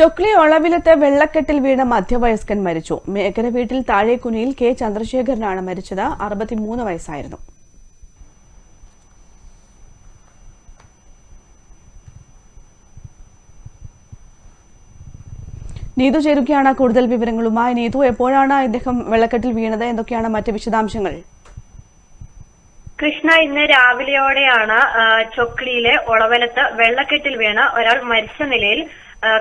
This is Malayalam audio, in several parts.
ചൊക്ലി ഒളവിലത്തെ വെള്ളക്കെട്ടിൽ വീണ മധ്യവയസ്കൻ മരിച്ചു. മേഖല വീട്ടിൽ താഴേക്കുനിയിൽ കെ. ചന്ദ്രശേഖരനാണ് മരിച്ചത്. അറുപത്തിമൂന്ന് വയസ്സായിരുന്നു. നീതു ചേരുകയാണ് കൂടുതൽ വിവരങ്ങളുമായി. നീതു എപ്പോഴാണ് ഇദ്ദേഹം വെള്ളക്കെട്ടിൽ വീണത്? എന്തൊക്കെയാണ് മറ്റ് വിശദാംശങ്ങൾ? കൃഷ്ണ ഇന്ന് രാവിലെയോടെയാണ് ചൊക്ലിയിലെ ഒളവലത്ത് വെള്ളക്കെട്ടിൽ വീണ് ഒരാൾ മരിച്ച നിലയിൽ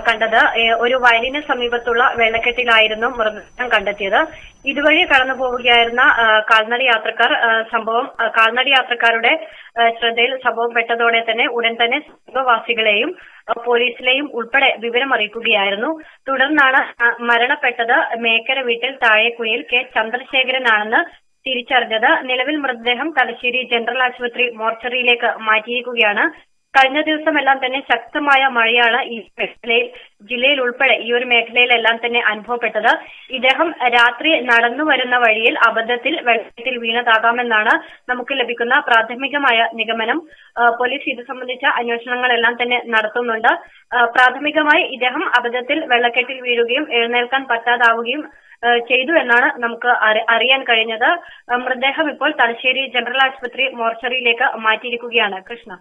കണ്ടത്. ഒരു വയലിന് സമീപത്തുള്ള വെള്ളക്കെട്ടിലായിരുന്നു മൃതദേഹം കണ്ടെത്തിയത്. ഇതുവഴി കടന്നു പോവുകയായിരുന്ന കാൽനട യാത്രക്കാർ സംഭവം കാൽനട യാത്രക്കാരുടെ ശ്രദ്ധയിൽ സംഭവം പെട്ടതോടെ തന്നെ ഉടൻ തന്നെ സമീപവാസികളെയും പോലീസിലെയും ഉൾപ്പെടെ വിവരം അറിയിക്കുകയായിരുന്നു. തുടർന്നാണ് മരണപ്പെട്ടത് മേക്കര വീട്ടിൽ താഴെക്കുയിൽ കെ. ചന്ദ്രശേഖരനാണെന്ന് തിരിച്ചറിഞ്ഞത്. നിലവിൽ മൃതദേഹം തലശ്ശേരി ജനറൽ ആശുപത്രി മോർച്ചറിയിലേക്ക് മാറ്റിയിരിക്കുകയാണ്. കഴിഞ്ഞ ദിവസമെല്ലാം തന്നെ ശക്തമായ മഴയാണ് ഈ മേഖലയിൽ ജില്ലയിൽ ഉൾപ്പെടെ ഈ ഒരു മേഖലയിലെല്ലാം തന്നെ അനുഭവപ്പെട്ടത്. ഇദ്ദേഹം രാത്രി നടന്നു വരുന്ന വഴിയിൽ അബദ്ധത്തിൽ വെള്ളത്തിൽ വീണതാകാമെന്നാണ് നമുക്ക് ലഭിക്കുന്ന പ്രാഥമികമായ നിഗമനം. പോലീസ് ഇത് സംബന്ധിച്ച അന്വേഷണങ്ങളെല്ലാം തന്നെ നടത്തുന്നുണ്ട്. പ്രാഥമികമായി ഇദ്ദേഹം അബദ്ധത്തിൽ വെള്ളക്കെട്ടിൽ വീഴുകയും എഴുന്നേൽക്കാൻ പറ്റാതാവുകയും ചെയ്തു എന്നാണ് നമുക്ക് അറിയാൻ കഴിഞ്ഞത്. മൃതദേഹം ഇപ്പോൾ തലശ്ശേരി ജനറൽ ആശുപത്രി മോർച്ചറിയിലേക്ക് മാറ്റിയിരിക്കുകയാണ്. കൃഷ്ണ.